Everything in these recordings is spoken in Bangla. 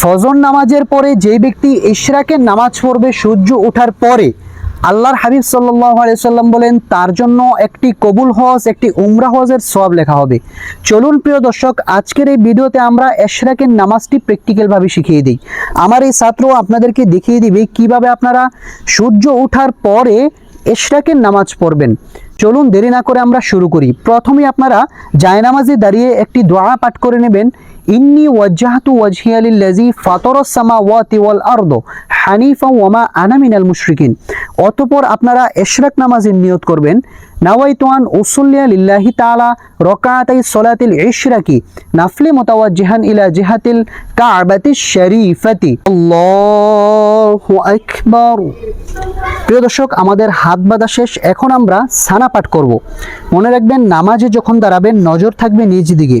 ফজর নামাজের পরে যে ব্যক্তি ইশরাকের নামাজ পড়বে সূর্য ওঠার পরে, আল্লাহর হাবিব সাল্লাম বলেন, তার জন্য একটি কবুল হজ, একটি উমরা হজের সব লেখা হবে। চলুন প্রিয় দর্শক, আজকের এই ভিডিওতে আমরা এশরাকের নামাজটি প্র্যাকটিক্যালভাবে শিখিয়ে দিই। আমার এই ছাত্র আপনাদেরকে দেখিয়ে দিবে কীভাবে আপনারা সূর্য ওঠার পরে এশরাকের নামাজ পড়বেন। চলুন দেরি না করে আমরা শুরু করি। প্রথমে আপনারা জায়নামাজে দাঁড়িয়ে একটি দোয়া পাঠ করে নেবেন। ইন্নি ওয়াজ্জাহাতু ওয়াজহিয়া লিল্লাযী ফাতারাস সামাওয়াতি ওয়াল আরদ হানিফা ওয়ামা আনা মিনাল মুশরিকিন। অতঃপর আপনারা ইশরাক নামাজের নিয়ত করবেন, নাওয়াইতু আন উসল্লিয়া লিল্লাহি তাআলা রাকাতাই সলাতিল ইশরাকি নাফলি মুতাওয়াজ্জিহান ইলা জিহাতিল কাবাতি শরীফাতি। আল্লাহু আকবার। প্রিয় দর্শক, আমাদের হাত বাঁধা শেষ। এখন আমরা সানা পাঠ করব। মনে রাখবেন, নামাজে যখন দাঁড়াবেন, নজর থাকবে নিজ দিকে।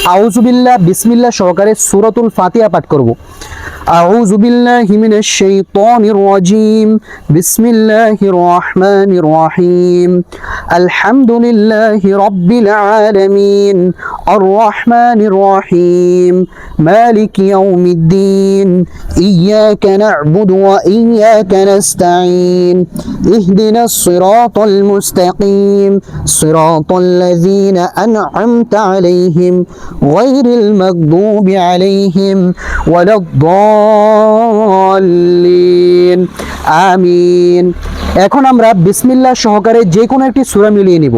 أعوذ بالله بسم الله সহকারে সূরাতুল ফাতিহা পাঠ করব أعوذ بالله من الشيطان الرجيم بسم الله الرحمن الرحيم الحمد لله رب العالمين الرحمن الرحيم مالك يوم الدين إياك نعبد وإياك نستعين اهدنا الصراط المستقيم صراط الذين أنعمت عليهم غير المغضوب عليهم ولا الضالين آمين এখন আমরা বিসমিল্লাহ সহকারে যে কোনো একটি সূরা মিলিয়ে নিব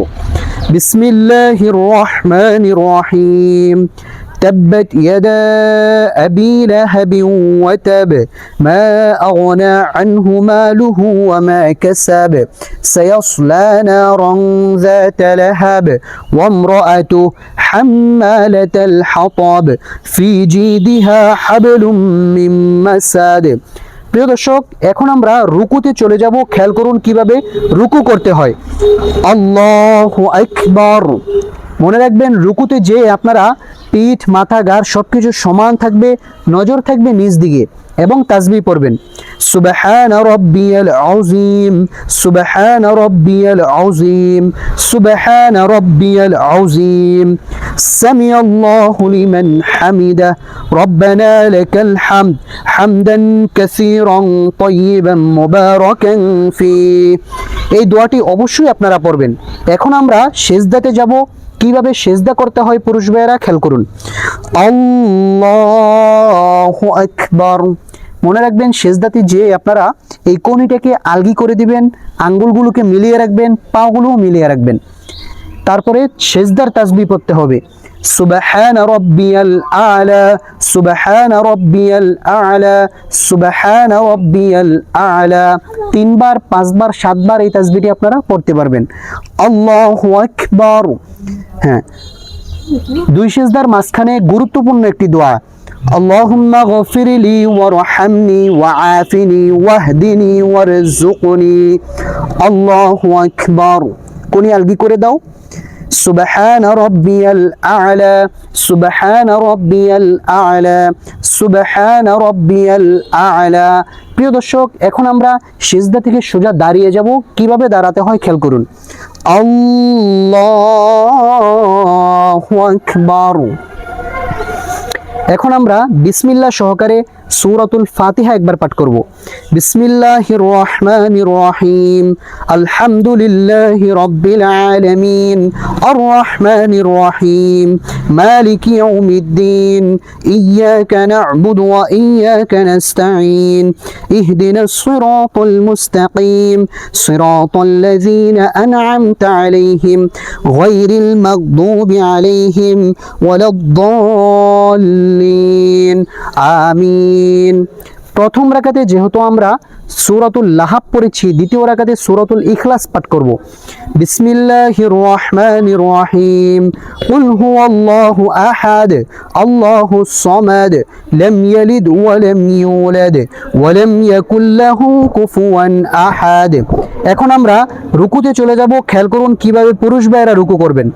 বিসমিল্লাহির রহমানির রহিম تبت يدا أبي لهب وتب ما أغنى عنه ماله وما كسب سيصلى نارا ذات لهب وامرأته حمالة الحطب في جيدها حبل من مسد প্রিয় দর্শক এখন আমরা রুকুতে চলে যাব খেয়াল করুন কিভাবে রুকু করতে হয় আল্লাহু আকবার মনে রাখবেন, রুকুতে যে আপনারা পিঠ, মাথা গার সব কিছু সমান থাকবে, নজর থাকবে নিজ দিকে এবং তাজবি পড়বেন। সুবহান রব্বিয়াল আযীম, সুবহান রব্বিয়াল আযীম, সুবহান রব্বিয়াল আযীম। সামি আল্লাহু লিমান হামিদা। রব্বানা লাকাল হামদ, হামদান কাসীরান তাইয়িবান মুবারাকান ফি। এই দোয়াটি অবশ্যই আপনারা পড়বেন। এখন আমরা সেজদাতে যাব। কীভাবে সেজদা করতে হয় পুরুষ ভাইয়েরা? খেয়াল করুন। মনে রাখবেন, সেজদাতে যে আপনারা এই কনিটাকে আলগি করে দিবেন, আঙ্গুলগুলোকে মিলিয়ে রাখবেন, পাগুলোও মিলিয়ে রাখবেন। তারপরে সেজদার তাজবি পড়তে হবে। সুবহান রব্বিয়াল আলা সুবহান রব্বিয়াল আলা সুবহান রব্বিয়াল আলা তিনবার পাঁচবার সাতবার এই তাসবিটি আপনারা পড়তে পারবেন আল্লাহু আকবার হ্যাঁ দুই সেজদার মাঝখানে গুরুত্বপূর্ণ একটি দোয়া اللهم اغفر لي وارحمني وعافني واهدني وارزقني الله اكبر কোনি আলগি করে দাও سبحان ربي الأعلى سبحان ربي الأعلى সুবহান রব্বিয়াল আ'লা। প্রিয় দর্শক, এখন আমরা সিজদা থেকে সোজা দাঁড়িয়ে যাব। কীভাবে দাঁড়াতে হয় খেল করুন। আল্লাহু আকবার। এখন আমরা বিসমিল্লাহ সহকারে সূরাতুল ফাতিহা একবার পাঠ করব। বিসমিল্লাহির রহমানির রহিম। আলহামদুলিল্লাহি রাব্বিল আলামিন। আর রহমানির রহিম। মালিকি ইয়াউমিদ্দিন। ইয়াকা না'বুদু ওয়া ইয়াকা নাস্তাঈন। ইহদিনাস সিরাতাল মুস্তাকিম। সিরাতাল লাযীনা আন'আমতা আলাইহিম। গায়রিল মাগদুবি আলাইহিম। ওয়ালাদ-দাল্লিন। আমিন। প্রথম রাকাতে যেহেতু আমরা সূরাতুল লাহাব পড়েছি, দ্বিতীয় রাকাতে সুরাতুল ইখলাস পাঠ করব। বিসমিল্লাহির রহমানির রহিম। কুল হুয়াল্লাহু আহাদ আল্লাহুস সামাদ, লাম ইয়ালিদ ওয়া লাম ইউলাদ, ওয়া লাম ইয়াকুল কুফুয়ান আহাদ। এখন আমরা রুকুতে চলে যাব। খেয়াল করুন কীভাবে পুরুষ ভাইয়েরা রুকু করবেন।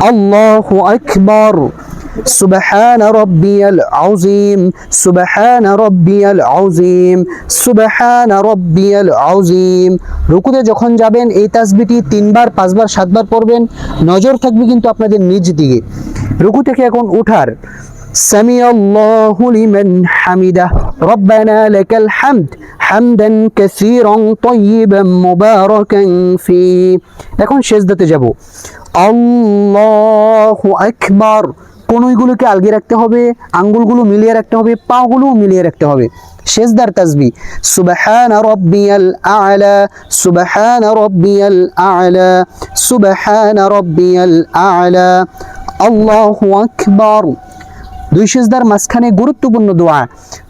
আল্লাহু আকবার। সুবহান রব্বিয়াল আযীম সুবহান রব্বিয়াল আযীম সুবহান রব্বিয়াল আযীম রুকুতে যখন যাবেন এই তাসবিহটি তিনবার পাঁচবার সাতবার পড়বেন নজর থাকবে কিন্তু আপনাদের নিজ দিকে রুকু থেকে এখন উঠার سمع الله لمن حمده ربنا لك الحمد حمدا كثيرا طيبا مباركا فيه এখন শেষদাতে যাব আল্লাহু আকবার কোনইগুলোকে আলগে রাখতে হবে, আঙ্গুলগুলো মিলিয়ে রাখতে হবে পাগুলো মিলিয়ে রাখতে হবে। শেষদার তাসবি, সুবহান রব্বিয়াল আ'লা, সুবহান রব্বিয়াল আ'লা, সুবহান রব্বিয়াল আ'লা, আল্লাহু আকবার। দুই সেজদার মাঝখানে গুরুত্বপূর্ণ দোয়া,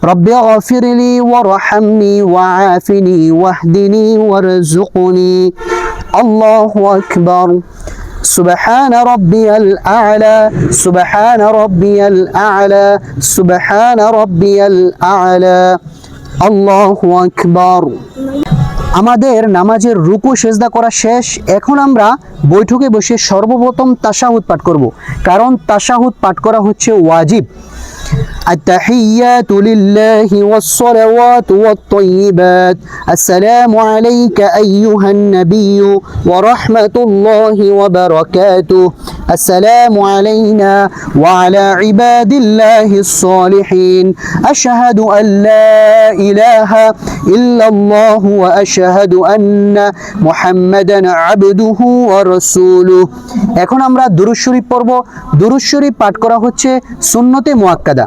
রব্বি গফিরলি ওয়ারহামনি ওয়াআফিনি ওয়াহদিনি ওয়ারজুকনি আল্লাহু আকবার। سبحان ربي الأعلى سبحان ربي الأعلى سبحان ربي الأعلى الله أكبر আমাদের নামাজের রুকু সেজদা করা শেষ এখন আমরা বৈঠকে বসে সর্বপ্রথম তাশাহুদ পাঠ করব কারণ তাশাহুদ পাঠ করা হচ্ছে ওয়াজিব التحيات لله والصلوات والطيبات السلام عليك أيها النبي ورحمة الله وبركاته السلام علينا وعلى عباد الله الصالحين أشهد أن لا إله إلا الله وأشهد أن محمدا عبده ورسوله এখন আমরা দুরুদ শরীফ পড়ব দুরুদ শরীফ পাঠ করা হচ্ছে সুন্নতে মুআক্কাদা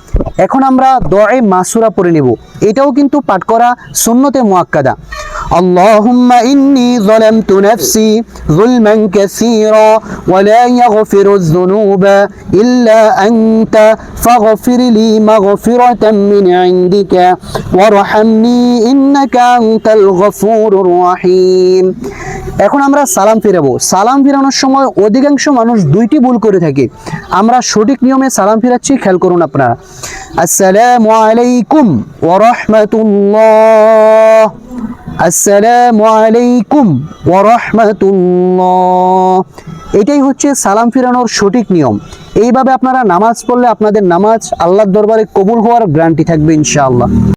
এখন আমরা দয়ে মাসুরা পড়ে নেব এটাও কিন্তু পাঠ করা সুন্নতে মুআক্কাদা اللهم إني ظلمت نفسي ظلما كثيرا ولا يغفر الذنوب إلا أنت فاغفر لي مغفرة من عندك وارحمني إنك أنت الغفور الرحيم এখন আমরা সালাম ফিরাবো। সালাম ফিরানোর সময় অধিকাংশ মানুষ দুইটি ভুল করে থাকে। আমরা সঠিক নিয়মে সালাম ফিরাচ্ছি, খেয়াল করুন আপনারা। আসসালামু আলাইকুম ওয়া রাহমাতুল্লাহ। আসসালামু আলাইকুম ওয়া রাহমাতুল্লাহ। এটাই হচ্ছে সালাম ফিরানোর সঠিক নিয়ম। এইভাবে আপনারা নামাজ পড়লে আপনাদের নামাজ আল্লাহর দরবারে কবুল হওয়ার গ্যারান্টি থাকবে ইনশাআল্লাহ।